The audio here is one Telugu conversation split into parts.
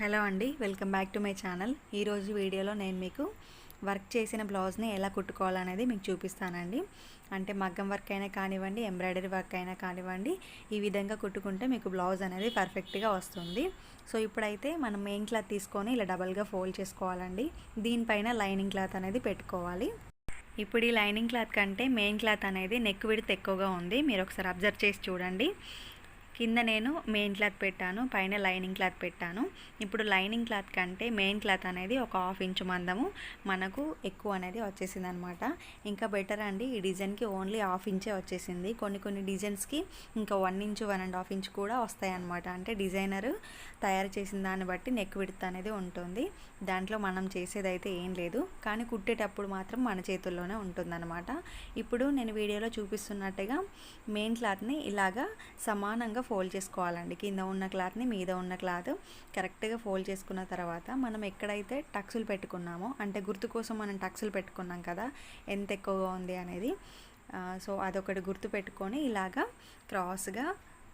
హలో అండి welcome back to my channel. ఈరోజు వీడియోలో నేను మీకు వర్క్ చేసిన బ్లౌజ్ని ఎలా కుట్టుకోవాలనేది మీకు చూపిస్తానండి. అంటే మగ్గం వర్క్ అయినా కానివ్వండి ఎంబ్రాయిడరీ వర్క్ అయినా కానివ్వండి ఈ విధంగా కుట్టుకుంటే మీకు బ్లౌజ్ అనేది పర్ఫెక్ట్గా వస్తుంది. సో ఇప్పుడైతే మనం మెయిన్ క్లాత్ తీసుకొని ఇలా డబల్గా ఫోల్డ్ చేసుకోవాలండి. దీనిపైన లైనింగ్ క్లాత్ అనేది పెట్టుకోవాలి. ఇప్పుడు ఈ లైనింగ్ క్లాత్ కంటే మెయిన్ క్లాత్ అనేది నెక్ విడత్ ఎక్కువగా ఉంది. మీరు ఒకసారి అబ్జర్వ్ చేసి చూడండి. కింద నేను మెయిన్ క్లాత్ పెట్టాను పైన లైనింగ్ క్లాత్ పెట్టాను. ఇప్పుడు లైనింగ్ క్లాత్ కంటే మెయిన్ క్లాత్ అనేది ఒక హాఫ్ ఇంచు మందము. మనకు ఎక్కువ అనేది వచ్చేసింది అనమాట ఇంకా బెటర్ అండి ఈ డిజైన్కి ఓన్లీ హాఫ్ ఇంచే వచ్చేసింది. కొన్ని కొన్ని డిజైన్స్కి ఇంకా one inch one and half inch కూడా వస్తాయి అనమాట అంటే డిజైనర్ తయారు చేసిన దాన్ని బట్టి నెక్ విడత అనేది ఉంటుంది. దాంట్లో మనం చేసేదైతే ఏం లేదు. కానీ కుట్టేటప్పుడు మాత్రం మన చేతుల్లోనే ఉంటుందన్నమాట. ఇప్పుడు నేను వీడియోలో చూపిస్తున్నట్టుగా మెయిన్ క్లాత్ని ఇలాగా సమానంగా ఫోల్డ్ చేసుకోవాలండి. కింద ఉన్న క్లాత్ని మీద ఉన్న క్లాత్ కరెక్ట్గా ఫోల్డ్ చేసుకున్న తర్వాత మనం ఎక్కడైతే టక్సులు పెట్టుకున్నామో అంటే గుర్తు కోసం మనం టక్సులు పెట్టుకున్నాం కదా ఎంత ఎక్కువగా ఉంది అనేది సో అదొకటి గుర్తు పెట్టుకొని ఇలాగా క్రాస్గా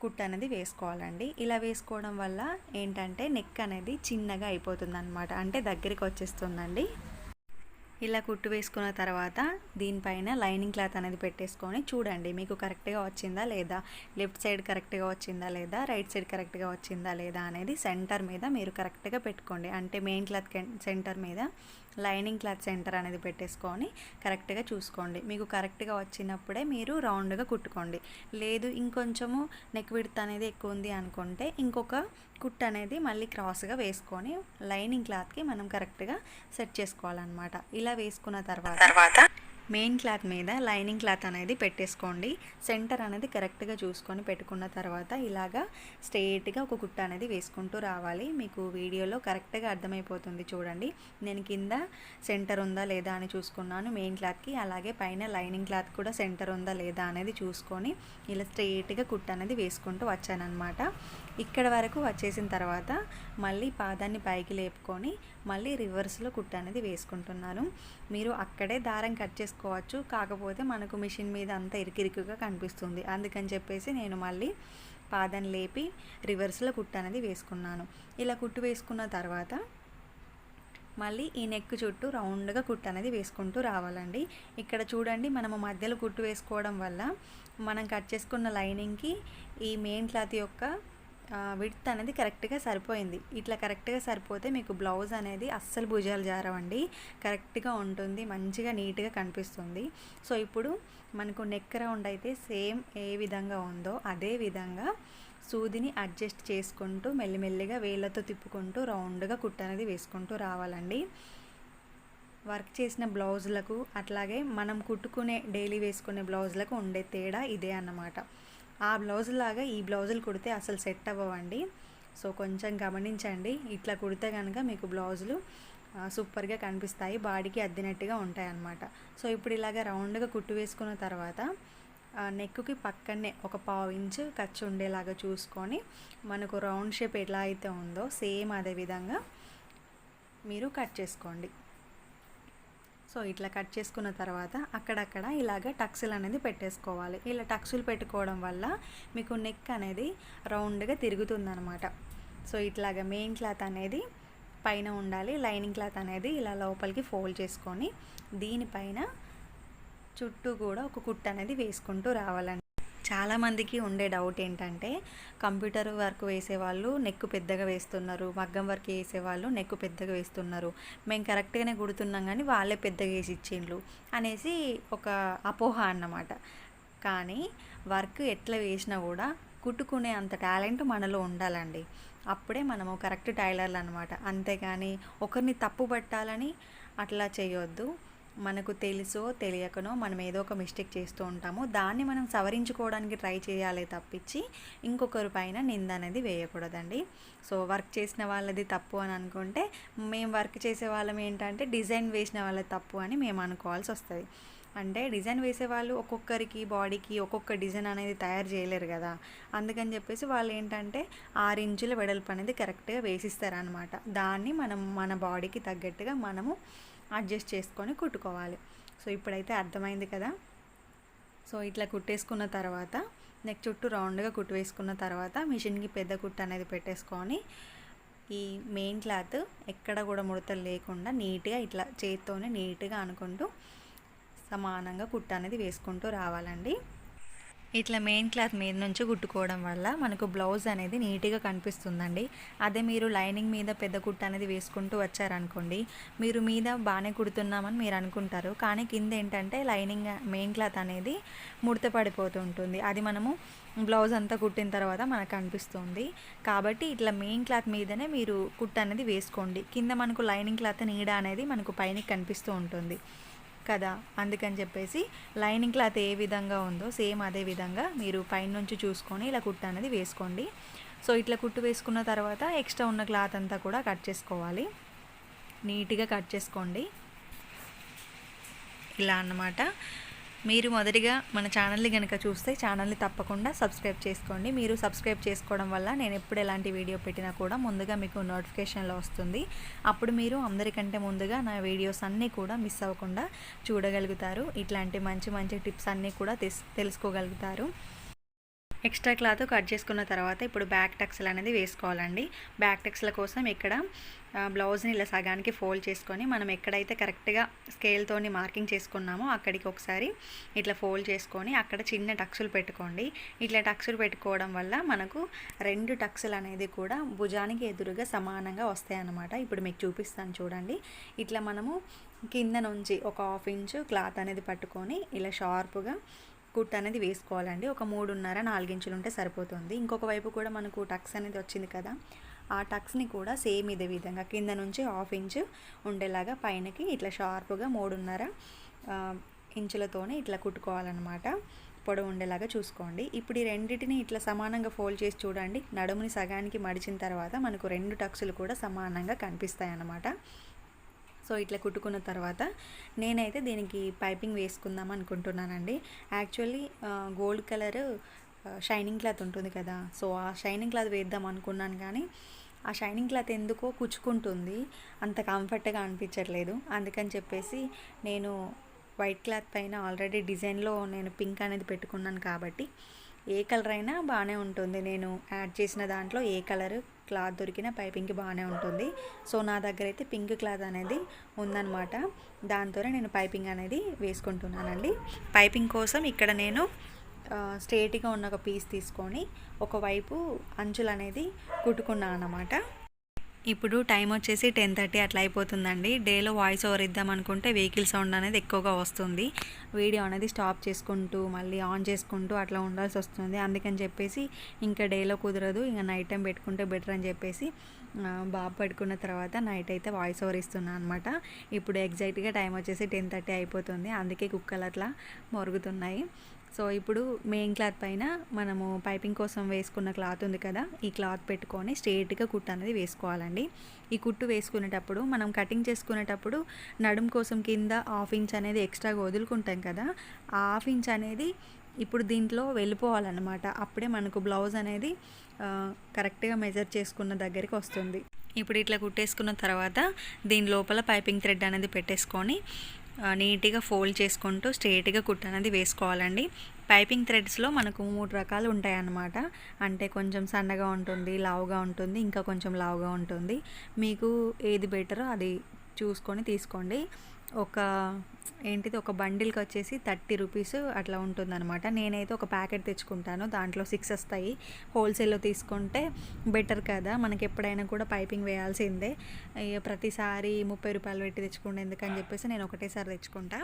కుట్ అనేది వేసుకోవాలండి. ఇలా వేసుకోవడం వల్ల ఏంటంటే నెక్ అనేది చిన్నగా అయిపోతుంది అనమాట అంటే దగ్గరికి వచ్చేస్తుందండి. ఇలా కుట్టు వేసుకున్న తర్వాత దీనిపైన లైనింగ్ క్లాత్ అనేది పెట్టేసుకొని చూడండి మీకు కరెక్ట్గా వచ్చిందా లేదా? లెఫ్ట్ సైడ్ కరెక్ట్గా వచ్చిందా లేదా? రైట్ సైడ్ కరెక్ట్గా వచ్చిందా లేదా అనేది సెంటర్ మీద మీరు కరెక్ట్గా పెట్టుకోండి. అంటే మెయిన్ క్లాత్ సెంటర్ మీద లైనింగ్ క్లాత్ సెంటర్ అనేది పెట్టేసుకొని కరెక్ట్గా చూసుకోండి. మీకు కరెక్ట్గా వచ్చినప్పుడే మీరు రౌండ్గా కుట్టుకోండి. లేదు ఇంకొంచెము నెక్ విడత్ అనేది ఎక్కువ ఉంది అనుకుంటే ఇంకొక కుట్ అనేది మళ్ళీ క్రాస్గా వేసుకొని లైనింగ్ క్లాత్కి మనం కరెక్ట్గా సెట్ చేసుకోవాలన్నమాట. ఇలా వేసుకున్న తర్వాత తర్వాత మెయిన్ క్లాత్ మీద లైనింగ్ క్లాత్ అనేది పెట్టేసుకోండి. సెంటర్ అనేది కరెక్ట్గా చూసుకొని పెట్టుకున్న తర్వాత ఇలాగా స్ట్రెయిట్గా ఒక కుట్ట అనేది వేసుకుంటూ రావాలి. మీకు వీడియోలో కరెక్ట్గా అర్థమైపోతుంది చూడండి. నేను కింద సెంటర్ ఉందా లేదా అని చూసుకున్నాను మెయిన్ క్లాత్కి. అలాగే పైన లైనింగ్ క్లాత్ కూడా సెంటర్ ఉందా లేదా అనేది చూసుకొని ఇలా స్ట్రెయిట్గా కుట్ట అనేది వేసుకుంటూ వచ్చానమాట ఇక్కడ వరకు వచ్చేసిన తర్వాత మళ్ళీ పాదాన్ని పైకి లేపుకొని మళ్ళీ రివర్స్లో కుట్ట అనేది వేసుకుంటున్నాను మీరు అక్కడే దారం కట్ చేసుకోవచ్చు కాకపోతే మనకు మిషన్ మీద అంతా ఇరికిరికిగా కనిపిస్తుంది. అందుకని చెప్పేసి నేను మళ్ళీ పాదాన్ని లేపి రివర్స్లో కుట్ట అనేది వేసుకున్నాను. ఇలా కుట్టు వేసుకున్న తర్వాత మళ్ళీ ఈ నెక్ చుట్టూ రౌండ్గా కుట్టు అనేది వేసుకుంటూ రావాలండి. ఇక్కడ చూడండి మనము మధ్యలో కుట్టు వేసుకోవడం వల్ల మనం కట్ చేసుకున్న లైనింగ్కి ఈ మెయిన్ క్లాత్ యొక్క విడ్త్ అనేది కరెక్ట్గా సరిపోయింది. ఇట్లా కరెక్ట్గా సరిపోతే మీకు బ్లౌజ్ అనేది అస్సలు భుజాలు జారవండి. కరెక్ట్గా ఉంటుంది మంచిగా నీట్గా కనిపిస్తుంది. సో ఇప్పుడు మనకు నెక్ రౌండ్ అయితే సేమ్ ఏ విధంగా ఉందో అదే విధంగా సూదిని అడ్జస్ట్ చేసుకుంటూ మెల్లిమెల్లిగా వేళ్ళతో తిప్పుకుంటూ రౌండ్గా కుట్ట అనేది వేసుకుంటూ రావాలండి. వర్క్ చేసిన బ్లౌజులకు అట్లాగే మనం కుట్టుకునే డైలీ వేసుకునే బ్లౌజులకు ఉండే తేడా ఇదే అన్నమాట. ఆ బ్లౌజ్ లాగా ఈ బ్లౌజులు కుడితే అసలు సెట్ అవ్వండి సో కొంచెం గమనించండి. ఇట్లా కుడితే కనుక మీకు బ్లౌజులు సూపర్గా కనిపిస్తాయి. బాడీకి అద్దినట్టుగా ఉంటాయి అన్నమాట సో ఇప్పుడు ఇలాగ రౌండ్గా కుట్టు వేసుకున్న తర్వాత నెక్కి పక్కనే ఒక పావు ఇంచు ఖర్చు ఉండేలాగా చూసుకొని మనకు రౌండ్ షేప్ ఎలా అయితే ఉందో సేమ్ అదే విధంగా మీరు కట్ చేసుకోండి. సో ఇట్లా కట్ చేసుకున్న తర్వాత అక్కడక్కడ ఇలాగ టక్సులు అనేది పెట్టేసుకోవాలి. ఇలా టక్సులు పెట్టుకోవడం వల్ల మీకు నెక్ అనేది రౌండ్గా తిరుగుతుందనమాట సో ఇట్లాగ మెయిన్ క్లాత్ అనేది పైన ఉండాలి. లైనింగ్ క్లాత్ అనేది ఇలా లోపలికి ఫోల్డ్ చేసుకొని దీనిపైన చుట్టూ కూడా ఒక కుట్ట అనేది వేసుకుంటూ రావాలండి. చాలామందికి ఉండే డౌట్ ఏంటంటే కంప్యూటర్ వర్క్ వేసేవాళ్ళు నెక్ పెద్దగా వేస్తున్నారు మగ్గం వర్క్ వేసేవాళ్ళు నెక్ పెద్దగా వేస్తున్నారు. మేము కరెక్ట్గానే కుడుతున్నాం కానీ వాళ్ళే పెద్దగా వేసి ఇచ్చిండ్రు అనేసి ఒక అపోహ అన్నమాట. కానీ వర్క్ ఎట్లా వేసినా కూడా కుట్టుకునే అంత టాలెంట్ మనలో ఉండాలండి. అప్పుడే మనము కరెక్ట్ టైలర్లు అనమాట అంతేగాని ఒకరిని తప్పు పట్టాలని అట్లా చేయొద్దు. మనకు తెలుసో తెలియకనో మనం ఏదో ఒక మిస్టేక్ చేస్తూ ఉంటాము. దాన్ని మనం సవరించుకోవడానికి ట్రై చేయాలి తప్పించి ఇంకొకరి పైన నింద అనేది వేయకూడదండి. సో వర్క్ చేసిన వాళ్ళది తప్పు అని అనుకుంటే మేము వర్క్ చేసే వాళ్ళం ఏంటంటే డిజైన్ వేసిన వాళ్ళది తప్పు అని మేము అనుకోవాల్సి వస్తుంది. అంటే డిజైన్ వేసే వాళ్ళు ఒక్కొక్కరికి బాడీకి ఒక్కొక్క డిజైన్ అనేది తయారు చేయలేరు కదా. అందుకని చెప్పేసి వాళ్ళు ఏంటంటే ఆరు ఇంచుల వెడల్పు అనేది కరెక్ట్గా వేసిస్తారనమాట దాన్ని మనం మన బాడీకి తగ్గట్టుగా మనము అడ్జస్ట్ చేసుకొని కుట్టుకోవాలి. సో ఇప్పుడైతే అర్థమైంది కదా? సో ఇట్లా కుట్టేసుకున్న తర్వాత నెక్ చుట్టూ రౌండ్గా కుట్టు వేసుకున్న తర్వాత మిషన్కి పెద్ద కుట్టు అనేది పెట్టేసుకొని ఈ మెయిన్ క్లాత్ ఎక్కడ కూడా ముడతలు లేకుండా నీట్గా ఇట్లా చేత్తోనే నీట్గా అనుకుంటూ సమానంగా కుట్ట అనేది వేసుకుంటూ రావాలండి. ఇట్లా మెయిన్ క్లాత్ మీద నుంచి కుట్టుకోవడం వల్ల మనకు బ్లౌజ్ అనేది నీట్గా కనిపిస్తుందండి. అదే మీరు లైనింగ్ మీద పెద్ద కుట్ట అనేది వేసుకుంటూ వచ్చారనుకోండి మీరు మీద బాగానే కుడుతున్నామని మీరు అనుకుంటారు. కానీ కింద ఏంటంటే లైనింగ్ మెయిన్ క్లాత్ అనేది ముడత పడిపోతుంటుంది అది మనము బ్లౌజ్ అంతా కుట్టిన తర్వాత మనకు కనిపిస్తుంది. కాబట్టి ఇట్లా మెయిన్ క్లాత్ మీదనే మీరు కుట్ట అనేది వేసుకోండి. కింద మనకు లైనింగ్ క్లాత్ నీడ అనేది మనకు పైన కనిపిస్తూ ఉంటుంది. కదా? అందుకని చెప్పేసి లైనింగ్ క్లాత్ ఏ విధంగా ఉందో సేమ్ అదే విధంగా మీరు పైనుంచి చూసుకొని ఇలా కుట్టు అనేది వేసుకోండి. సో ఇట్లా కుట్టు వేసుకున్న తర్వాత ఎక్స్ట్రా ఉన్న క్లాత్ అంతా కూడా కట్ చేసుకోవాలి. నీట్గా కట్ చేసుకోండి. ఇలా అన్నమాట. మీరు మొదటిగా మన ఛానల్ని కనుక చూస్తే ఛానల్ని తప్పకుండా సబ్స్క్రైబ్ చేసుకోండి. మీరు సబ్స్క్రైబ్ చేసుకోవడం వల్ల నేను ఎప్పుడు ఎలాంటి వీడియో పెట్టినా కూడా ముందుగా మీకు నోటిఫికేషన్లో వస్తుంది. అప్పుడు మీరు అందరికంటే ముందుగా నా వీడియోస్ అన్నీ కూడా మిస్ అవ్వకుండా చూడగలుగుతారు. ఇట్లాంటి మంచి మంచి టిప్స్ అన్నీ కూడా తెలుసుకోగలుగుతారు. ఎక్స్ట్రా క్లాత్ కట్ చేసుకున్న తర్వాత ఇప్పుడు బ్యాక్ టక్స్లు అనేది వేసుకోవాలండి. బ్యాక్ టక్స్ల కోసం ఇక్కడ బ్లౌజ్ని ఇలా సగానికి ఫోల్డ్ చేసుకొని మనం ఎక్కడైతే కరెక్ట్గా స్కేల్తోని మార్కింగ్ చేసుకున్నామో అక్కడికి ఒకసారి ఇట్లా ఫోల్డ్ చేసుకొని అక్కడ చిన్న టక్సులు పెట్టుకోండి. ఇట్లా టక్సులు పెట్టుకోవడం వల్ల మనకు రెండు టక్సులు అనేది కూడా భుజానికి ఎదురుగా సమానంగా వస్తాయి అన్నమాట ఇప్పుడు మీకు చూపిస్తాను చూడండి. ఇట్లా మనము కింద నుంచి ఒక హాఫ్ ఇంచు క్లాత్ అనేది పట్టుకొని ఇలా షార్ప్గా కుట్ అనేది వేసుకోవాలండి. ఒక మూడున్నర నాలుగించులు ఉంటే సరిపోతుంది. ఇంకొక వైపు కూడా మనకు టక్స్ అనేది వచ్చింది కదా ఆ టక్స్ని కూడా సేమ్ ఇదే విధంగా కింద నుంచి హాఫ్ ఇంచ్ ఉండేలాగా పైనకి ఇట్లా షార్ప్గా మూడున్నర ఇంచులతోనే ఇట్లా కుట్టుకోవాలన్నమాట. పొడవు ఉండేలాగా చూసుకోండి. ఇప్పుడు ఈ రెండింటిని ఇట్లా సమానంగా ఫోల్డ్ చేసి చూడండి. నడుముని సగానికి మడిచిన తర్వాత మనకు రెండు టక్సులు కూడా సమానంగా కనిపిస్తాయి అన్నమాట సో ఇట్లా కుట్టుకున్న తర్వాత నేనైతే దీనికి పైపింగ్ వేసుకుందాం అనుకుంటున్నానండి. Actually gold colour shining cloth ఉంటుంది కదా. సో ఆ షైనింగ్ క్లాత్ వేద్దాం అనుకున్నాను కానీ ఆ షైనింగ్ క్లాత్ ఎందుకో కుచ్చుకుంటుంది. అంత కంఫర్ట్గా అనిపించట్లేదు. అందుకని చెప్పేసి నేను వైట్ క్లాత్ పైన ఆల్రెడీ డిజైన్లో నేను పింక్ అనేది పెట్టుకున్నాను కాబట్టి ఏ కలర్ అయినా బాగానే ఉంటుంది. నేను యాడ్ చేసిన దాంట్లో ఏ కలర్ క్లాత్ దొరికిన పైపింగ్కి బాగానే ఉంటుంది. సో నా దగ్గర అయితే పింక్ క్లాత్ అనేది ఉందన్నమాట. దాంతోనే నేను పైపింగ్ అనేది వేసుకుంటున్నానండి. పైపింగ్ కోసం ఇక్కడ నేను స్ట్రేట్గా ఉన్న ఒక పీస్ తీసుకొని ఒకవైపు అంచులు అనేది కుట్టుకున్నాను అన్నమాట ఇప్పుడు టైం వచ్చేసి టెన్ థర్టీ అట్లా అయిపోతుందండి. డేలో వాయిస్ ఓవర్ ఇద్దాం అనుకుంటే వెహికల్ సౌండ్ అనేది ఎక్కువగా వస్తుంది. వీడియో అనేది స్టాప్ చేసుకుంటూ మళ్ళీ ఆన్ చేసుకుంటూ అట్లా ఉండాల్సి వస్తుంది. అందుకని చెప్పేసి ఇంకా డేలో కుదరదు. ఇంకా నైట్ టైం పెట్టుకుంటే బెటర్ అని చెప్పేసి బాబు పడుకున్న తర్వాత నైట్ అయితే వాయిస్ ఓవర్ ఇస్తున్నాను అనమాట ఇప్పుడు ఎగ్జాక్ట్గా టైం వచ్చేసి టెన్ థర్టీ అయిపోతుంది. అందుకే కుక్కలు అట్లా మొరుగుతున్నాయి. సో ఇప్పుడు మెయిన్ క్లాత్ పైన మనము పైపింగ్ కోసం వేసుకున్న క్లాత్ ఉంది కదా ఈ క్లాత్ పెట్టుకొని స్ట్రేట్గా కుట్టు అనేది వేసుకోవాలండి. ఈ కుట్టు వేసుకునేటప్పుడు మనం కటింగ్ చేసుకునేటప్పుడు నడుం కోసం కింద హాఫ్ ఇంచ్ అనేది ఎక్స్ట్రాగా వదులుకుంటాం కదా ఆ హాఫ్ ఇంచ్ అనేది ఇప్పుడు దీంట్లో వెళ్ళిపోవాలన్నమాట. అప్పుడే మనకు బ్లౌజ్ అనేది కరెక్ట్గా మెజర్ చేసుకున్న దగ్గరికి వస్తుంది. ఇప్పుడు ఇట్లా కుట్టేసుకున్న తర్వాత దీని లోపల పైపింగ్ థ్రెడ్ అనేది పెట్టేసుకొని నీట్గా ఫోల్డ్ చేసుకుంటూ స్ట్రేట్గా కుట్ట అనేది వేసుకోవాలండి. పైపింగ్ థ్రెడ్స్లో మనకు మూడు రకాలు ఉంటాయన్నమాట. అంటే కొంచెం సన్నగా ఉంటుంది లావుగా ఉంటుంది ఇంకా కొంచెం లావుగా ఉంటుంది. మీకు ఏది బెటరో అది చూసుకొని తీసుకోండి. ఒక ఏంటిది ఒక బండిల్కి వచ్చేసి థర్టీ రూపీస్ అట్లా ఉంటుందన్నమాట. నేనైతే ఒక ప్యాకెట్ తెచ్చుకుంటాను. దాంట్లో సిక్స్ వస్తాయి. హోల్సేల్లో తీసుకుంటే బెటర్ కదా. మనకి ఎప్పుడైనా కూడా పైపింగ్ వేయాల్సిందే. ప్రతిసారి ముప్పై రూపాయలు పెట్టి తెచ్చుకుంటే ఎందుకని చెప్పేసి నేను ఒకటేసారి తెచ్చుకుంటా.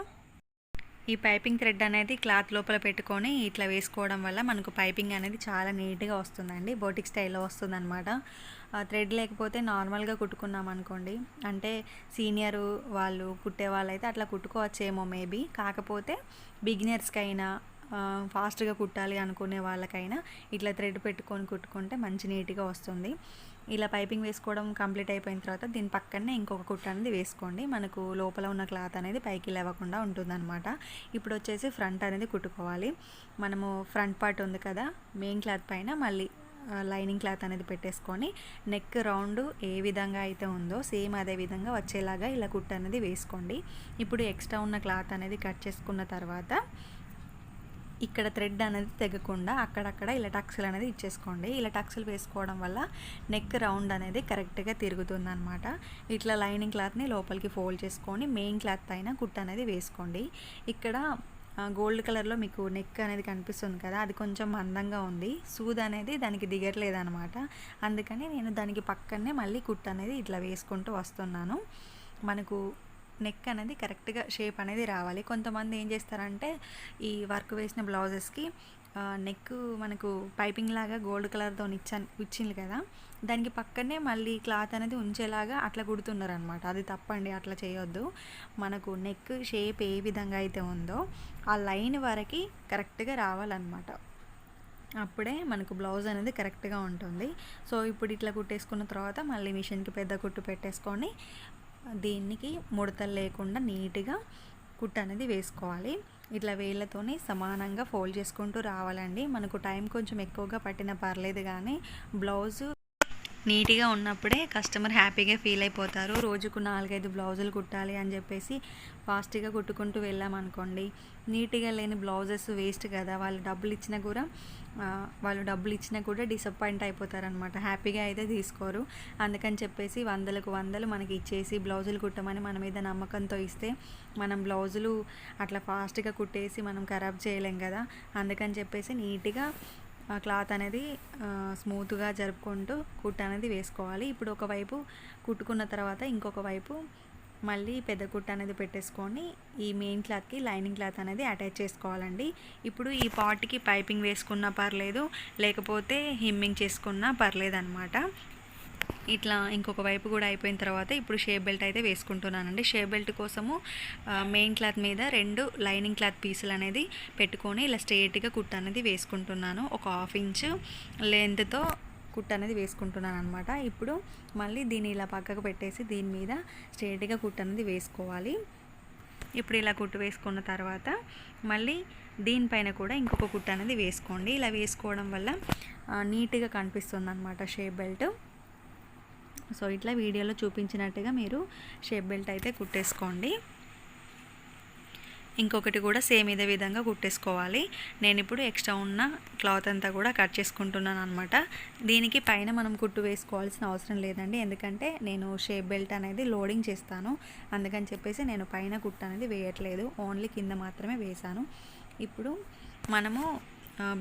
ఈ పైపింగ్ థ్రెడ్ అనేది క్లాత్ లోపల పెట్టుకొని ఇట్లా వేసుకోవడం వల్ల మనకు పైపింగ్ అనేది చాలా నీట్గా వస్తుందండి. బోటిక్ స్టైల్లో వస్తుందన్నమాట. థ్రెడ్ లేకపోతే నార్మల్గా కుట్టుకున్నాం అనుకోండి. అంటే సీనియర్ వాళ్ళు కుట్టే వాళ్ళైతే అట్లా కుట్టుకోవచ్చేమో మేబీ. కాకపోతే బిగినర్స్కైనా ఫాస్ట్గా కుట్టాలి అనుకునే వాళ్ళకైనా ఇట్లా థ్రెడ్ పెట్టుకొని కుట్టుకుంటే మంచి నీట్గా వస్తుంది. ఇలా పైపింగ్ వేసుకోవడం కంప్లీట్ అయిపోయిన తర్వాత దీని పక్కనే ఇంకొక కుట్ట అనేది వేసుకోండి. మనకు లోపల ఉన్న క్లాత్ అనేది పైకి లేవకుండా ఉంటుందన్నమాట. ఇప్పుడు వచ్చేసి ఫ్రంట్ అనేది కుట్టుకోవాలి. మనము ఫ్రంట్ పార్ట్ ఉంది కదా మెయిన్ క్లాత్ పైన మళ్ళీ లైనింగ్ క్లాత్ అనేది పెట్టేసుకొని నెక్ రౌండ్ ఏ విధంగా అయితే ఉందో సేమ్ అదే విధంగా వచ్చేలాగా ఇలా కుట్ట అనేది వేసుకోండి. ఇప్పుడు ఎక్స్ట్రా ఉన్న క్లాత్ అనేది కట్ చేసుకున్న తర్వాత ఇక్కడ థ్రెడ్ అనేది తెగకుండా అక్కడక్కడ ఇలా టక్స్లు అనేది ఇచ్చేసుకోండి. ఇలా టక్స్లు వేసుకోవడం వల్ల నెక్ రౌండ్ అనేది కరెక్ట్గా తిరుగుతుంది అనమాట ఇట్లా లైనింగ్ క్లాత్ని లోపలికి ఫోల్డ్ చేసుకొని మెయిన్ క్లాత్ పైన కుట్ట అనేది వేసుకోండి. ఇక్కడ గోల్డ్ కలర్లో మీకు నెక్ అనేది కనిపిస్తుంది కదా అది కొంచెం మందంగా ఉంది. సూద్ అనేది దానికి దిగట్లేదు అనమాట అందుకని నేను దానికి పక్కనే మళ్ళీ కుట్ట అనేది ఇట్లా వేసుకుంటూ వస్తున్నాను. మనకు నెక్ అనేది కరెక్ట్గా షేప్ అనేది రావాలి. కొంతమంది ఏం చేస్తారంటే ఈ వర్క్ వేసిన బ్లౌజెస్కి నెక్ మనకు పైపింగ్ లాగా గోల్డ్ కలర్తో ఇచ్చాను ఇచ్చింది కదా. దానికి పక్కనే మళ్ళీ క్లాత్ అనేది ఉంచేలాగా అట్లా కుడుతున్నారు అనమాట అది తప్పండి అట్లా చేయొద్దు. మనకు నెక్ షేప్ ఏ విధంగా అయితే ఉందో ఆ లైన్ వరకు కరెక్ట్గా రావాలన్నమాట. అప్పుడే మనకు బ్లౌజ్ అనేది కరెక్ట్గా ఉంటుంది. సో ఇప్పుడు ఇట్లా కుట్టేసుకున్న తర్వాత మళ్ళీ మిషన్కి పెద్ద కుట్టు పెట్టేసుకొని దీనికి ముడతలు లేకుండా నీట్గా కుట్టు అనేది వేసుకోవాలి. ఇట్లా వేళ్ళతోనే సమానంగా ఫోల్డ్ చేసుకుంటూ రావాలండి. మనకు టైం కొంచెం ఎక్కువగా పట్టిన పర్లేదు కానీ బ్లౌజు నీట్గా ఉన్నప్పుడే కస్టమర్ హ్యాపీగా ఫీల్ అయిపోతారు. రోజుకు నాలుగైదు బ్లౌజులు కుట్టాలి అని చెప్పేసి ఫాస్ట్గా కుట్టుకుంటూ వెళ్ళామనుకోండి నీట్గా లేని బ్లౌజెస్ వేస్ట్ కదా వాళ్ళు డబ్బులు ఇచ్చినా కూడా వాళ్ళు డబ్బులు ఇచ్చినా కూడా డిసప్పాయింట్ అయిపోతారనమాట హ్యాపీగా అయితే తీసుకోరు. అందుకని చెప్పేసి వందలకు వందలు మనకి ఇచ్చేసి బ్లౌజులు కుట్టమని మన మీద నమ్మకంతో ఇస్తే మనం బ్లౌజులు అట్లా ఫాస్ట్గా కుట్టేసి మనం ఖరాబ్ చేయలేం కదా. అందుకని చెప్పేసి నీట్గా క్లాత్ అనేది స్మూత్గా జరుపుకుంటూ కుట్ట అనేది వేసుకోవాలి. ఇప్పుడు ఒకవైపు కుట్టుకున్న తర్వాత ఇంకొక వైపు మళ్ళీ పెద్ద కుట్ట అనేది పెట్టేసుకొని ఈ మెయిన్ క్లాత్కి లైనింగ్ క్లాత్ అనేది అటాచ్ చేసుకోవాలండి. ఇప్పుడు ఈ పాట్కి పైపింగ్ వేసుకున్నా పర్లేదు లేకపోతే హిమ్మింగ్ చేసుకున్నా పర్లేదు అనమాట ఇట్లా ఇంకొక వైపు కూడా అయిపోయిన తర్వాత ఇప్పుడు షేప్ బెల్ట్ అయితే వేసుకుంటున్నానండి. షేప్ బెల్ట్ కోసము మెయిన్ క్లాత్ మీద రెండు లైనింగ్ క్లాత్ పీసులు అనేది పెట్టుకొని ఇలా స్ట్రేట్గా కుట్ అనేది వేసుకుంటున్నాను. ఒక హాఫ్ ఇంచ్ లెంత్తో కుట్ అనేది వేసుకుంటున్నాను అనమాట ఇప్పుడు మళ్ళీ దీన్ని ఇలా పక్కకు పెట్టేసి దీని మీద స్ట్రేట్గా కుట్ అనేది వేసుకోవాలి. ఇప్పుడు ఇలా కుట్టు వేసుకున్న తర్వాత మళ్ళీ దీనిపైన కూడా ఇంకొక కుట్టు అనేది వేసుకోండి. ఇలా వేసుకోవడం వల్ల నీట్గా కనిపిస్తుంది అనమాట షేప్ బెల్ట్. సో ఇట్లా వీడియోలో చూపించినట్టుగా మీరు షేప్ బెల్ట్ అయితే కుట్టేసుకోండి. ఇంకొకటి కూడా సేమ్ ఇదే విధంగా కుట్టేసుకోవాలి. నేను ఇప్పుడు ఎక్స్ట్రా ఉన్న క్లాత్ అంతా కూడా కట్ చేసుకుంటున్నాను అనమాట దీనికి పైన మనం కుట్టు వేసుకోవాల్సిన అవసరం లేదండి. ఎందుకంటే నేను షేప్ బెల్ట్ అనేది లోడింగ్ చేస్తాను. అందుకని చెప్పేసి నేను పైన కుట్టు అనేది వేయట్లేదు. ఓన్లీ కింద మాత్రమే వేశాను. ఇప్పుడు మనము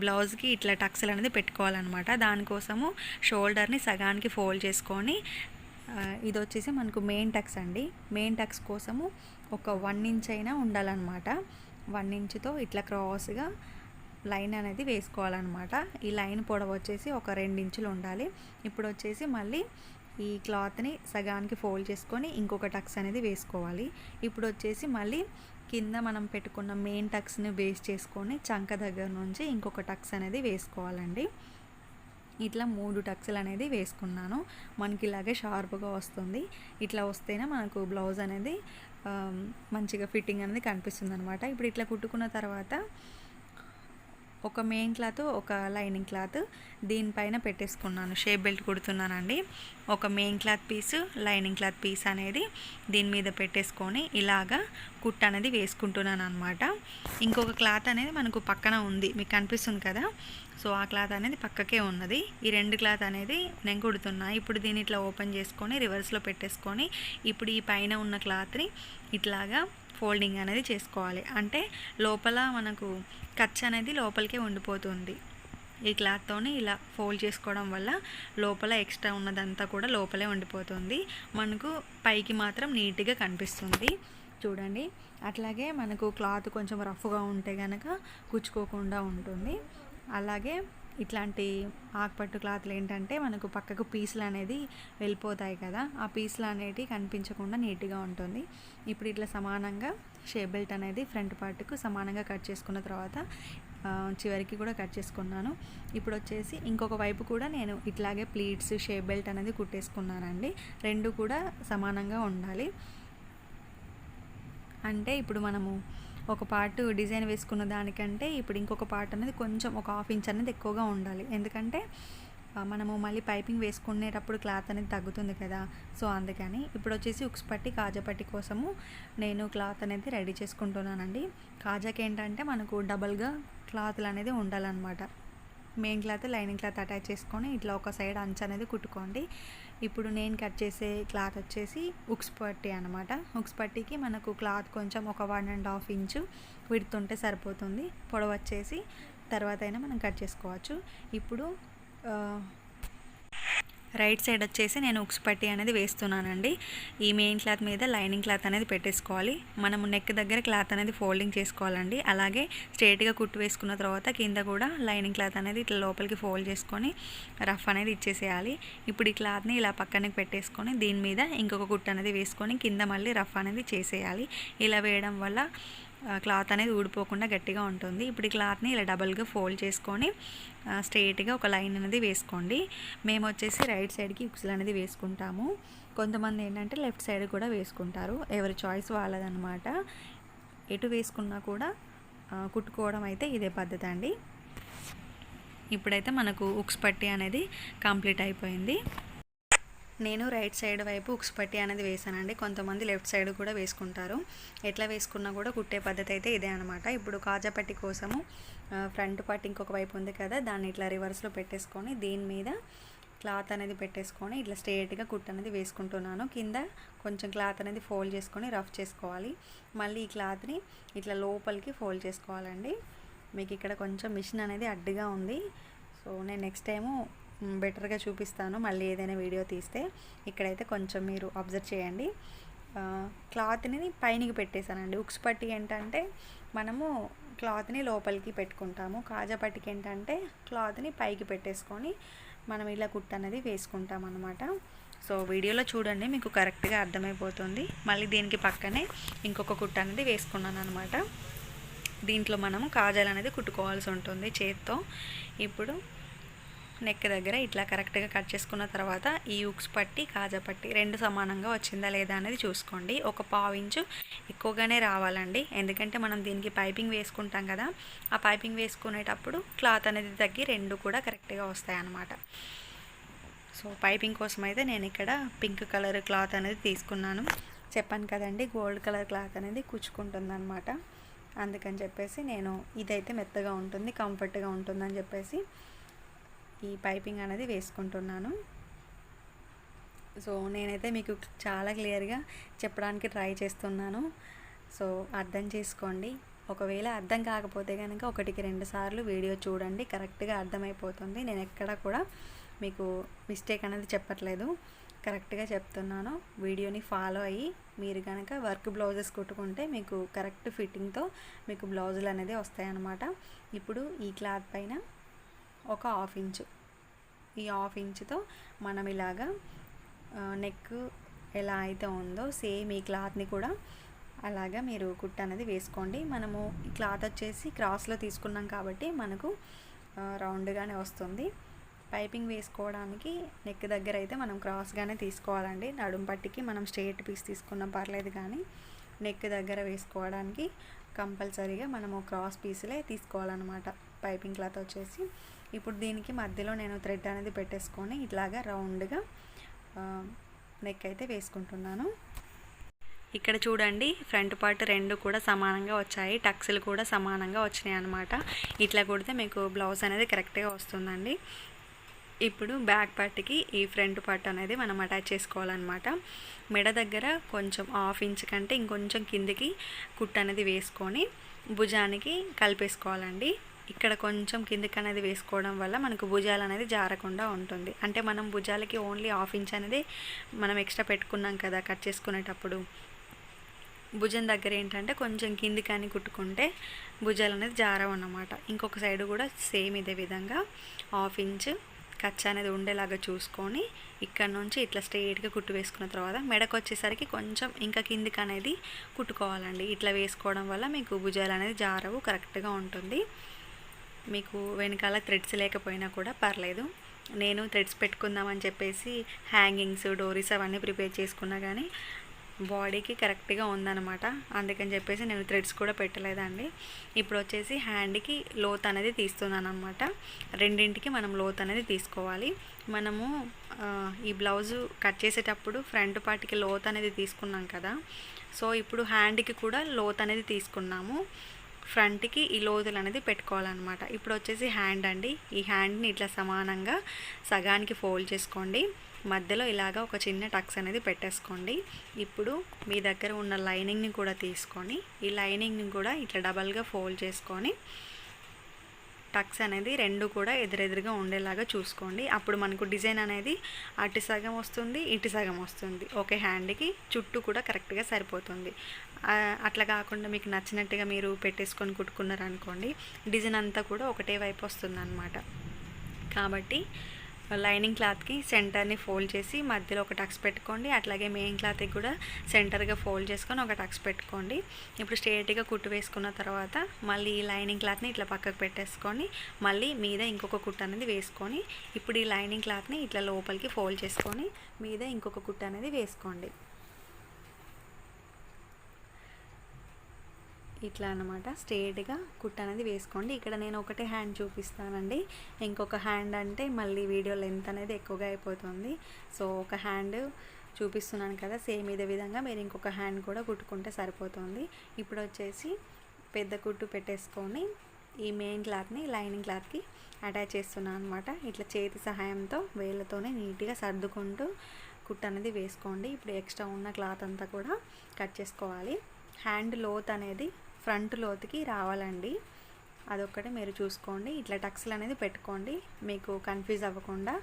బ్లౌజ్కి ఇట్లా టక్స్లు అనేది పెట్టుకోవాలన్నమాట. దానికోసము షోల్డర్ని సగానికి ఫోల్డ్ చేసుకొని ఇది వచ్చేసి మనకు మెయిన్ టక్స్ అండి. మెయిన్ టక్స్ కోసము ఒక వన్ ఇంచ్ అయినా ఉండాలన్నమాట. వన్ ఇంచ్తో ఇట్లా క్రాస్గా లైన్ అనేది వేసుకోవాలన్నమాట. ఈ లైన్ పొడవు వచ్చేసి ఒక రెండు ఇంచులు ఉండాలి. ఇప్పుడు వచ్చేసి మళ్ళీ ఈ క్లాత్ని సగానికి ఫోల్డ్ చేసుకొని ఇంకొక టక్స్ అనేది వేసుకోవాలి. ఇప్పుడు వచ్చేసి మళ్ళీ కింద మనం పెట్టుకున్న మెయిన్ టక్స్ని బేస్ చేసుకొని చంక దగ్గర నుంచి ఇంకొక టక్స్ అనేది వేసుకోవాలండి. ఇట్లా మూడు టక్స్లు అనేది వేసుకున్నాను. మనకి ఇలాగే షార్ప్గా వస్తుంది. ఇట్లా వస్తేనే మనకు బ్లౌజ్ అనేది మంచిగా ఫిట్టింగ్ అనేది కనిపిస్తుంది అనమాట ఇప్పుడు ఇట్లా కుట్టుకున్న తర్వాత ఒక మెయిన్ క్లాత్ ఒక లైనింగ్ క్లాత్ దీనిపైన పెట్టేసుకున్నాను. షేప్ బెల్ట్ కుడుతున్నానండి. ఒక main cloth piece lining cloth piece అనేది దీని మీద పెట్టేసుకొని ఇలాగా కుట్ అనేది వేసుకుంటున్నాను అనమాట ఇంకొక క్లాత్ అనేది మనకు పక్కన ఉంది. మీకు కనిపిస్తుంది కదా? సో ఆ క్లాత్ అనేది పక్కకే ఉన్నది. ఈ రెండు క్లాత్ అనేది నేను కుడుతున్నా. ఇప్పుడు దీన్ని ఇట్లా ఓపెన్ చేసుకొని రివర్స్లో పెట్టేసుకొని ఇప్పుడు ఈ పైన ఉన్న క్లాత్ని ఇట్లాగా ఫోల్డింగ్ అనేది చేసుకోవాలి. అంటే లోపల మనకు ఖర్చు అనేది లోపలికే ఉండిపోతుంది. ఈ క్లాత్తోనే ఇలా ఫోల్డ్ చేసుకోవడం వల్ల లోపల ఎక్స్ట్రా ఉన్నదంతా కూడా లోపలే ఉండిపోతుంది. మనకు పైకి మాత్రం నీట్గా కనిపిస్తుంది. చూడండి. అట్లాగే మనకు క్లాత్ కొంచెం రఫ్గా ఉంటే కనుక కుచ్చుకోకుండా ఉంటుంది. అలాగే ఇట్లాంటి ఆకుపట్టు క్లాత్లు ఏంటంటే మనకు పక్కకు పీసులు అనేది వెళ్ళిపోతాయి కదా ఆ పీసులు అనేటివి కనిపించకుండా నీట్గా ఉంటుంది. ఇప్పుడు ఇట్లా సమానంగా షేప్ బెల్ట్ అనేది ఫ్రంట్ పార్ట్కు సమానంగా కట్ చేసుకున్న తర్వాత చివరికి కూడా కట్ చేసుకున్నాను. ఇప్పుడు వచ్చేసి ఇంకొక వైపు కూడా నేను ఇట్లాగే ప్లీట్స్ షేప్ బెల్ట్ అనేది కుట్టేసుకున్నానండి. రెండు కూడా సమానంగా ఉండాలి. అంటే ఇప్పుడు మనము ఒక పార్ట్ డిజైన్ వేసుకున్న దానికంటే ఇప్పుడు ఇంకొక పార్ట్ అనేది కొంచెం ఒక హాఫ్ ఇంచ్ అనేది ఎక్కువగా ఉండాలి. ఎందుకంటే మనము మళ్ళీ పైపింగ్ వేసుకునేటప్పుడు క్లాత్ అనేది తగ్గుతుంది కదా. సో అందుకని ఇప్పుడు వచ్చేసి ఉక్స్ పట్టి కాజా పట్టి కోసము నేను క్లాత్ అనేది రెడీ చేసుకుంటున్నానండి. కాజాకి ఏంటంటే మనకు డబల్గా క్లాత్లు అనేది ఉండాలన్నమాట. Main cloth lining cloth attach చేసుకొని ఇట్లా ఒక సైడ్ అంచు అనేది కుట్టుకోండి. ఇప్పుడు నేను కట్ చేసే క్లాత్ వచ్చేసి ఉక్స్ పట్టి అనమాట ఉక్స్ పట్టికి మనకు క్లాత్ కొంచెం ఒక వన్ అండ్ హాఫ్ ఇంచు విడుతుంటే సరిపోతుంది. పొడవు వచ్చేసి తర్వాత అయినా మనం కట్ చేసుకోవచ్చు. ఇప్పుడు రైట్ సైడ్ వచ్చేసి నేను ఉక్స్ పట్టి అనేది వేస్తున్నానండి. ఈ మెయిన్ క్లాత్ మీద లైనింగ్ క్లాత్ అనేది పెట్టేసుకోవాలి. మనము నెక్ దగ్గర క్లాత్ అనేది ఫోల్డింగ్ చేసుకోవాలండి. అలాగే స్ట్రేట్గా కుట్టు వేసుకున్న తర్వాత కింద కూడా లైనింగ్ క్లాత్ అనేది ఇట్లా లోపలికి ఫోల్డ్ చేసుకొని రఫ్ అనేది ఇచ్చేసేయాలి. ఇప్పుడు ఈ క్లాత్ని ఇలా పక్కనకి పెట్టేసుకొని దీని మీద ఇంకొక కుట్టు అనేది వేసుకొని కింద మళ్ళీ రఫ్ అనేది చేసేయాలి. ఇలా వేయడం వల్ల క్లాత్ అనేది ఊడిపోకుండా గట్టిగా ఉంటుంది. ఇప్పుడు ఈ క్లాత్ని ఇలా డబల్గా ఫోల్డ్ చేసుకొని స్ట్రైట్గా స్ట్రెయిట్గా ఒక లైన్ అనేది వేసుకోండి. మేము వచ్చేసి రైట్ సైడ్కి ఉక్సులు అనేది వేసుకుంటాము. కొంతమంది ఏంటంటే లెఫ్ట్ సైడ్ కూడా వేసుకుంటారు. ఎవరి చాయిస్ వాళ్ళదనమాట ఎటు వేసుకున్నా కూడా కుట్టుకోవడం అయితే ఇదే పద్ధతి అండి. ఇప్పుడైతే మనకు ఉక్స్ పట్టి అనేది కంప్లీట్ అయిపోయింది. నేను రైట్ సైడ్ వైపు ఉక్స్ పట్టి అనేది వేసానండి. కొంతమంది లెఫ్ట్ సైడ్ కూడా వేసుకుంటారు. ఎట్లా వేసుకున్నా కూడా కుట్టే పద్ధతి అయితే ఇదే అనమాట ఇప్పుడు కాజా పట్టి కోసము ఫ్రంట్ పట్టి ఇంకొక వైపు ఉంది కదా దాన్ని ఇట్లా రివర్స్లో పెట్టేసుకొని దీని మీద క్లాత్ అనేది పెట్టేసుకొని ఇట్లా స్ట్రేట్గా కుట్ అనేది వేసుకుంటున్నాను. కింద కొంచెం క్లాత్ అనేది ఫోల్డ్ చేసుకొని రఫ్ చేసుకోవాలి. మళ్ళీ ఈ క్లాత్ని ఇట్లా లోపలికి ఫోల్డ్ చేసుకోవాలండి. మీకు ఇక్కడ కొంచెం మిషన్ అనేది అడ్డుగా ఉంది. సో నేను నెక్స్ట్ టైము బెటర్గా చూపిస్తాను. మళ్ళీ ఏదైనా వీడియో తీస్తే ఇక్కడైతే కొంచెం మీరు అబ్జర్వ్ చేయండి. క్లాత్ని పైనకి పెట్టేశానండి. ఉక్స్ పట్టి ఏంటంటే మనము క్లాత్ని లోపలికి పెట్టుకుంటాము. కాజా పట్టికి ఏంటంటే క్లాత్ని పైకి పెట్టేసుకొని మనం ఇలా కుట్ట అనేది వేసుకుంటాం అనమాట సో వీడియోలో చూడండి మీకు కరెక్ట్గా అర్థమైపోతుంది. మళ్ళీ దీనికి పక్కనే ఇంకొక కుట్ట అనేది వేసుకున్నాను అనమాట దీంట్లో మనము కాజాలు అనేది కుట్టుకోవాల్సి ఉంటుంది చేత్తో. ఇప్పుడు నెక్ దగ్గర ఇట్లా కరెక్ట్గా కట్ చేసుకున్న తర్వాత ఈ ఉక్స్ పట్టి కాజా పట్టి రెండు సమానంగా వచ్చిందా లేదా అనేది చూసుకోండి. ఒక పావు ఇంచు ఎక్కువగానే రావాలండి. ఎందుకంటే మనం దీనికి పైపింగ్ వేసుకుంటాం కదా ఆ పైపింగ్ వేసుకునేటప్పుడు క్లాత్ అనేది తగ్గి రెండు కూడా కరెక్ట్గా వస్తాయి అన్నమాట సో పైపింగ్ కోసం అయితే నేను ఇక్కడ పింక్ కలర్ క్లాత్ అనేది తీసుకున్నాను. చెప్పాను కదండి గోల్డ్ కలర్ క్లాత్ అనేది కుచ్చుకుంటుంది అనమాట అందుకని చెప్పేసి నేను ఇదైతే మెత్తగా ఉంటుంది కంఫర్ట్గా ఉంటుందని చెప్పేసి ఈ పైపింగ్ అనేది వేసుకుంటున్నాను. సో నేనైతే మీకు చాలా క్లియర్గా చెప్పడానికి ట్రై చేస్తున్నాను. సో అర్థం చేసుకోండి. ఒకవేళ అర్థం కాకపోతే కనుక ఒకటికి రెండు సార్లు వీడియో చూడండి. కరెక్ట్గా అర్థమైపోతుంది. నేను ఎక్కడ కూడా మీకు మిస్టేక్ అనేది చెప్పట్లేదు. కరెక్ట్గా చెప్తున్నాను. వీడియోని ఫాలో అయ్యి మీరు కనుక వర్క్ బ్లౌజెస్ కుట్టుకుంటే మీకు కరెక్ట్ ఫిట్టింగ్తో మీకు బ్లౌజులు అనేది వస్తాయన్నమాట. ఇప్పుడు ఈ క్లాత్ పైన ఒక హాఫ్ ఇంచు ఈ హాఫ్ ఇంచుతో మనం ఇలాగా నెక్ ఎలా అయితే ఉందో సేమ్ ఈ క్లాత్ని కూడా అలాగా మీరు కుట్ట అనేది వేసుకోండి. మనము ఈ క్లాత్ వచ్చేసి క్రాస్లో తీసుకున్నాం కాబట్టి మనకు రౌండ్గానే వస్తుంది. పైపింగ్ వేసుకోవడానికి నెక్ దగ్గర అయితే మనం క్రాస్గానే తీసుకోవాలండి. నడుం పట్టికి మనం స్ట్రేట్ పీస్ తీసుకున్నాం పర్లేదు కానీ నెక్ దగ్గర వేసుకోవడానికి కంపల్సరీగా మనము క్రాస్ పీసులే తీసుకోవాలన్నమాట. పైపింగ్ క్లాత్ వచ్చేసి ఇప్పుడు దీనికి మధ్యలో నేను థ్రెడ్ అనేది పెట్టేసుకొని ఇట్లాగా రౌండ్గా నెక్ అయితే వేసుకుంటున్నాను. ఇక్కడ చూడండి ఫ్రంట్ పార్ట్ రెండు కూడా సమానంగా వచ్చాయి. టక్స్లు కూడా సమానంగా వచ్చినాయి అనమాట ఇట్లా కుడితే మీకు బ్లౌజ్ అనేది కరెక్ట్గా వస్తుందండి. ఇప్పుడు బ్యాక్ పార్ట్కి ఈ ఫ్రంట్ పార్ట్ అనేది మనం అటాచ్ చేసుకోవాలన్నమాట. మెడ దగ్గర కొంచెం హాఫ్ ఇంచ్ కంటే ఇంకొంచెం కిందికి కుట్ అనేది వేసుకొని భుజానికి కలిపేసుకోవాలండి. ఇక్కడ కొంచెం కిందికి అనేది వేసుకోవడం వల్ల మనకు భుజాలు అనేది జారకుండా ఉంటుంది. అంటే మనం భుజాలకి ఓన్లీ హాఫ్ ఇంచ్ అనేది మనం ఎక్స్ట్రా పెట్టుకున్నాం కదా కట్ చేసుకునేటప్పుడు. భుజం దగ్గర ఏంటంటే కొంచెం కిందికి అని కుట్టుకుంటే భుజాలు అనేది జారవు అన్నమాట ఇంకొక సైడ్ కూడా సేమ్ ఇదే విధంగా హాఫ్ ఇంచ్ కచ్చ అనేది ఉండేలాగా చూసుకొని ఇక్కడ నుంచి ఇట్లా స్ట్రైట్గా కుట్టు వేసుకున్న తర్వాత మెడకు వచ్చేసరికి కొంచెం ఇంకా కిందికి అనేది కుట్టుకోవాలండి. ఇట్లా వేసుకోవడం వల్ల మీకు భుజాలు అనేది జారవు కరెక్ట్గా ఉంటుంది. మీకు వెనకాల థ్రెడ్స్ లేకపోయినా కూడా పర్లేదు. నేను థ్రెడ్స్ పెట్టుకుందామని చెప్పేసి హ్యాంగింగ్స్ డోరీస్ అవన్నీ ప్రిపేర్ చేసుకున్నా కానీ బాడీకి కరెక్ట్గా ఉందన్నమాట. అందుకని చెప్పేసి నేను థ్రెడ్స్ కూడా పెట్టలేదండి. ఇప్పుడు వచ్చేసి హ్యాండ్కి లోత్ అనేది తీస్తున్నాను అనమాట రెండింటికి మనం లోత్ అనేది తీసుకోవాలి. మనము ఈ బ్లౌజు కట్ చేసేటప్పుడు ఫ్రంట్ పార్ట్కి లోత్ అనేది తీసుకున్నాం కదా. సో ఇప్పుడు హ్యాండ్కి కూడా లోత్ అనేది తీసుకున్నాము. ఫ్రంట్కి ఈ లోతులు అనేది పెట్టుకోవాలన్నమాట. ఇప్పుడు వచ్చేసి హ్యాండ్ అండి. ఈ హ్యాండ్ని ఇట్లా సమానంగా సగానికి ఫోల్డ్ చేసుకోండి. మధ్యలో ఇలాగా ఒక చిన్న టక్స్ అనేది పెట్టేసుకోండి. ఇప్పుడు మీ దగ్గర ఉన్న లైనింగ్ని కూడా తీసుకొని ఈ లైనింగ్ని కూడా ఇట్లా డబల్గా ఫోల్డ్ చేసుకొని టక్స్ అనేది రెండు కూడా ఎదురెదురుగా ఉండేలాగా చూసుకోండి. అప్పుడు మనకు డిజైన్ అనేది అటు సగం వస్తుంది ఇటు సగం వస్తుంది. ఒకే హ్యాండ్కి చుట్టూ కూడా కరెక్ట్గా సరిపోతుంది. అట్లా కాకుండా మీకు నచ్చినట్టుగా మీరు పెట్టేసుకొని కుట్టుకున్నారనుకోండి డిజైన్ అంతా కూడా ఒకటే వైపు వస్తుంది అనమాట కాబట్టి లైనింగ్ క్లాత్కి సెంటర్ని ఫోల్డ్ చేసి మధ్యలో ఒక టక్స్ పెట్టుకోండి అట్లాగే మెయిన్ క్లాత్కి కూడా సెంటర్గా ఫోల్డ్ చేసుకొని ఒక టక్స్ పెట్టుకోండి. ఇప్పుడు స్ట్రేట్గా కుట్టు వేసుకున్న తర్వాత మళ్ళీ ఈ లైనింగ్ క్లాత్ని ఇట్లా పక్కకు పెట్టేసుకొని మళ్ళీ మీద ఇంకొక కుట్టు అనేది వేసుకొని ఇప్పుడు ఈ లైనింగ్ క్లాత్ని ఇట్లా లోపలికి ఫోల్డ్ చేసుకొని మీద ఇంకొక కుట్టు అనేది వేసుకోండి. ఇట్లా అనమాట స్ట్రేట్గా కుట్ అనేది వేసుకోండి. ఇక్కడ నేను ఒకటే హ్యాండ్ చూపిస్తానండి. ఇంకొక హ్యాండ్ అంటే మళ్ళీ వీడియో లెంత్ అనేది ఎక్కువగా అయిపోతుంది. సో ఒక హ్యాండ్ చూపిస్తున్నాను కదా సేమ్ ఇదే విధంగా మీరు ఇంకొక హ్యాండ్ కూడా కుట్టుకుంటే సరిపోతుంది. ఇప్పుడు వచ్చేసి పెద్ద కుట్టు పెట్టేసుకొని ఈ మెయిన్ క్లాత్ని లైనింగ్ క్లాత్కి అటాచ్ చేస్తున్నాను అనమాట ఇట్లా చేతి సహాయంతో వేళ్ళతోనే నీట్గా సర్దుకుంటూ కుట్టు అనేది వేసుకోండి. ఇప్పుడు ఎక్స్ట్రా ఉన్న క్లాత్ అంతా కూడా కట్ చేసుకోవాలి. హ్యాండ్ లోత్ అనేది ఫ్రంట్ లోతుకి రావాలండి. అదొక్కటి మీరు చూసుకోండి. ఇట్లా టక్స్లు అనేది పెట్టుకోండి. మీకు కన్ఫ్యూజ్ అవ్వకుండా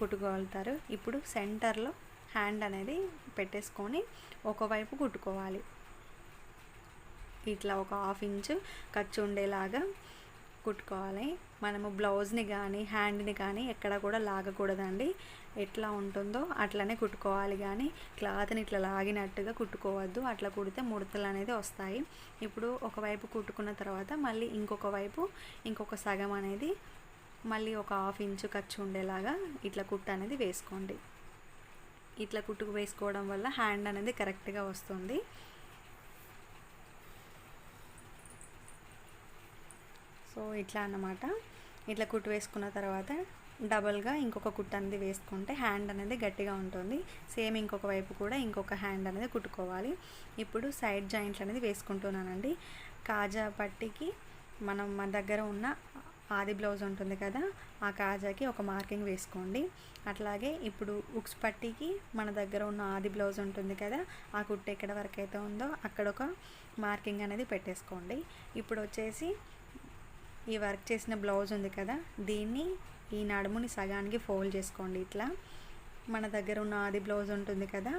కుట్టుకోగలుగుతారు. ఇప్పుడు సెంటర్లో హ్యాండ్ అనేది పెట్టేసుకొని ఒకవైపు కుట్టుకోవాలి. ఇట్లా ఒక హాఫ్ ఇంచు ఖర్చు ఉండేలాగా కుట్టుకోవాలి. మనము బ్లౌజ్ని కానీ హ్యాండ్ని కానీ ఎక్కడ కూడా లాగకూడదండి. ఎట్లా ఉంటుందో అట్లనే కుట్టుకోవాలి కానీ క్లాత్ని ఇట్లా లాగినట్టుగా కుట్టుకోవద్దు. అట్లా కుడితే ముడతలు అనేది వస్తాయి. ఇప్పుడు ఒకవైపు కుట్టుకున్న తర్వాత మళ్ళీ ఇంకొక వైపు ఇంకొక సగం అనేది మళ్ళీ ఒక హాఫ్ ఇంచు ఖర్చు ఉండేలాగా ఇట్లా కుట్టు అనేది వేసుకోండి. ఇట్లా కుట్టుకు వేసుకోవడం వల్ల హ్యాండ్ అనేది కరెక్ట్గా వస్తుంది. సో ఇట్లా అన్నమాట. ఇట్లా కుట్టు వేసుకున్న తర్వాత డబల్గా ఇంకొక కుట్ అనేది వేసుకుంటే హ్యాండ్ అనేది గట్టిగా ఉంటుంది. సేమ్ ఇంకొక వైపు కూడా ఇంకొక హ్యాండ్ అనేది కుట్టుకోవాలి. ఇప్పుడు సైడ్ జాయింట్లు అనేది వేసుకుంటున్నానండి. కాజా పట్టికి మనం మన దగ్గర ఉన్న ఆది బ్లౌజ్ ఉంటుంది కదా ఆ కాజాకి ఒక మార్కింగ్ వేసుకోండి. అట్లాగే ఇప్పుడు ఉక్స్ పట్టీకి మన దగ్గర ఉన్న ఆది బ్లౌజ్ ఉంటుంది కదా ఆ కుట్టు ఎక్కడ వరకు అయితే ఉందో అక్కడ ఒక మార్కింగ్ అనేది పెట్టేసుకోండి. ఇప్పుడు వచ్చేసి ఈ వర్క్ చేసిన బ్లౌజ్ ఉంది కదా దీన్ని ఈ నడుముని సగానికి ఫోల్డ్ చేసుకోండి ఇట్లా. మన దగ్గర ఉన్న ఆది బ్లౌజ్ ఉంటుంది కదా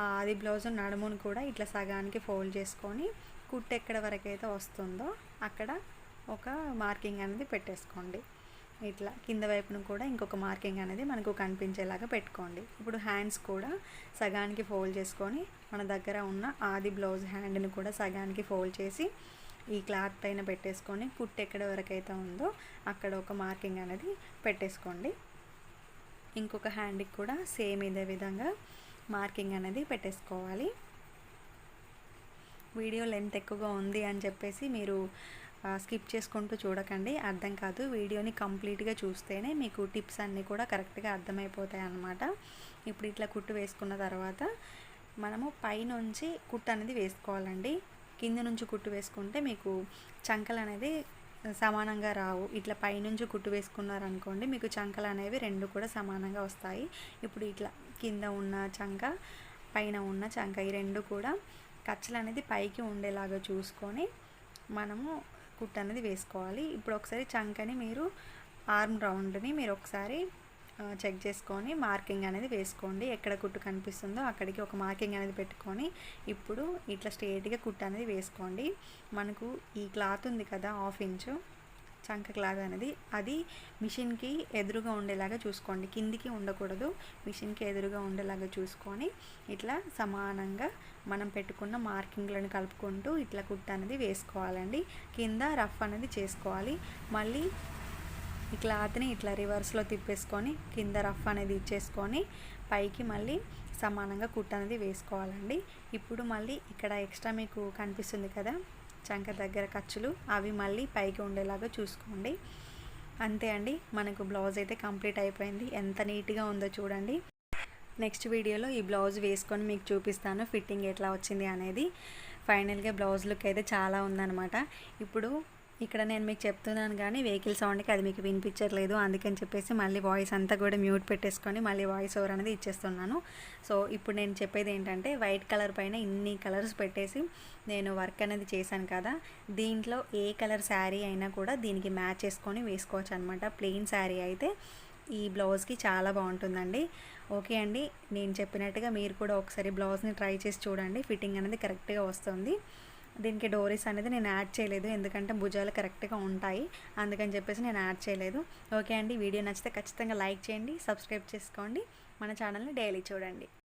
ఆ ఆది బ్లౌజ్ నడుముని కూడా ఇట్లా సగానికి ఫోల్డ్ చేసుకొని కుట్టు ఎక్కడ వరకు అయితే వస్తుందో అక్కడ ఒక మార్కింగ్ అనేది పెట్టేసుకోండి. ఇట్లా కింద వైపున కూడా ఇంకొక మార్కింగ్ అనేది మనకు కనిపించేలాగా పెట్టుకోండి. ఇప్పుడు హ్యాండ్స్ కూడా సగానికి ఫోల్డ్ చేసుకొని మన దగ్గర ఉన్న ఆది బ్లౌజ్ హ్యాండ్ని కూడా సగానికి ఫోల్డ్ చేసి ఈ క్లాత్ పైన పెట్టేసుకొని కుట్టు ఎక్కడ వరకు అయితే ఉందో అక్కడ ఒక మార్కింగ్ అనేది పెట్టేసుకోండి. ఇంకొక హ్యాండ్కి కూడా సేమ్ ఇదే విధంగా మార్కింగ్ అనేది పెట్టేసుకోవాలి. వీడియో లెంత్ ఎక్కువగా ఉంది అని చెప్పేసి మీరు స్కిప్ చేసుకుంటూ చూడకండి. అర్థం కాదు. వీడియోని కంప్లీట్గా చూస్తేనే మీకు టిప్స్ అన్నీ కూడా కరెక్ట్గా అర్థమైపోతాయి అన్నమాట. ఇప్పుడు ఇట్లా కుట్టు వేసుకున్న తర్వాత మనము పైనుంచి కుట్టు అనేది వేసుకోవాలండి. కింద నుంచి కుట్టు వేసుకుంటే మీకు చంకలు అనేది సమానంగా రావు. ఇట్లా పైనుంచి కుట్టు వేసుకున్నారనుకోండి మీకు చంకలు అనేవి రెండు కూడా సమానంగా వస్తాయి. ఇప్పుడు ఇట్లా కింద ఉన్న చంక పైన ఉన్న చంక ఈ రెండు కూడా ఖర్చులు అనేది పైకి ఉండేలాగా చూసుకొని మనము కుట్టు అనేది వేసుకోవాలి. ఇప్పుడు ఒకసారి చంకని మీరు ఆర్మ్ రౌండ్ని మీరు ఒకసారి చెక్ చేసుకొని మార్కింగ్ అనేది వేసుకోండి. ఎక్కడ కుట్టు కనిపిస్తుందో అక్కడికి ఒక మార్కింగ్ అనేది పెట్టుకొని ఇప్పుడు ఇట్లా స్ట్రేట్గా కుట్టు అనేది వేసుకోండి. మనకు ఈ క్లాత్ ఉంది కదా హాఫ్ ఇంచు చంక క్లాత్ అనేది అది మిషన్కి ఎదురుగా ఉండేలాగా చూసుకోండి. కిందికి ఉండకూడదు. మిషన్కి ఎదురుగా ఉండేలాగా చూసుకొని ఇట్లా సమానంగా మనం పెట్టుకున్న మార్కింగ్లను కలుపుకుంటూ ఇట్లా కుట్ట అనేది వేసుకోవాలండి. కింద రఫ్ అనేది చేసుకోవాలి. మళ్ళీ ఈ క్లాత్ని ఇట్లా రివర్స్లో తిప్పేసుకొని కింద రఫ్ అనేది ఇచ్చేసుకొని పైకి మళ్ళీ సమానంగా కుట్ట అనేది వేసుకోవాలండి. ఇప్పుడు మళ్ళీ ఇక్కడ ఎక్స్ట్రా మీకు కనిపిస్తుంది కదా చంక దగ్గర ఖర్చులు అవి మళ్ళీ పైకి ఉండేలాగా చూసుకోండి. అంతే అండి మనకు బ్లౌజ్ అయితే కంప్లీట్ అయిపోయింది. ఎంత నీట్గా ఉందో చూడండి. నెక్స్ట్ వీడియోలో ఈ బ్లౌజ్ వేసుకొని మీకు చూపిస్తాను ఫిట్టింగ్ ఎట్లా వచ్చింది అనేది. ఫైనల్గా బ్లౌజ్ లుక్ అయితే చాలా ఉందన్నమాట. ఇప్పుడు ఇక్కడ నేను మీకు చెప్తున్నాను కానీ వెహికల్ సౌండ్కి అది మీకు వినిపించట్లేదు. అందుకని చెప్పేసి మళ్ళీ వాయిస్ అంతా కూడా మ్యూట్ పెట్టేసుకొని మళ్ళీ వాయిస్ ఓవర్ అనేది ఇచ్చేస్తున్నాను. సో ఇప్పుడు నేను చెప్పేది ఏంటంటే వైట్ కలర్ పైన ఇన్ని కలర్స్ పెట్టేసి నేను వర్క్ అనేది చేశాను కదా. దీంట్లో ఏ కలర్ శారీ అయినా కూడా దీనికి మ్యాచ్ చేసుకొని వేసుకోవచ్చు అనమాట ప్లెయిన్ శారీ అయితే ఈ బ్లౌజ్కి చాలా బాగుంటుందండి. ఓకే అండి నేను చెప్పినట్టుగా మీరు కూడా ఒకసారి బ్లౌజ్ని ట్రై చేసి చూడండి. ఫిట్టింగ్ అనేది కరెక్ట్గా వస్తుంది. దీనికి డోరీస్ అనేది నేను యాడ్ చేయలేదు. ఎందుకంటే భుజాలు కరెక్ట్గా ఉంటాయి. అందుకని చెప్పేసి నేను యాడ్ చేయలేదు. ఓకే అండి. వీడియో నచ్చితే ఖచ్చితంగా లైక్ చేయండి సబ్స్క్రైబ్ చేసుకోండి. మన ఛానల్ని డైలీ చూడండి.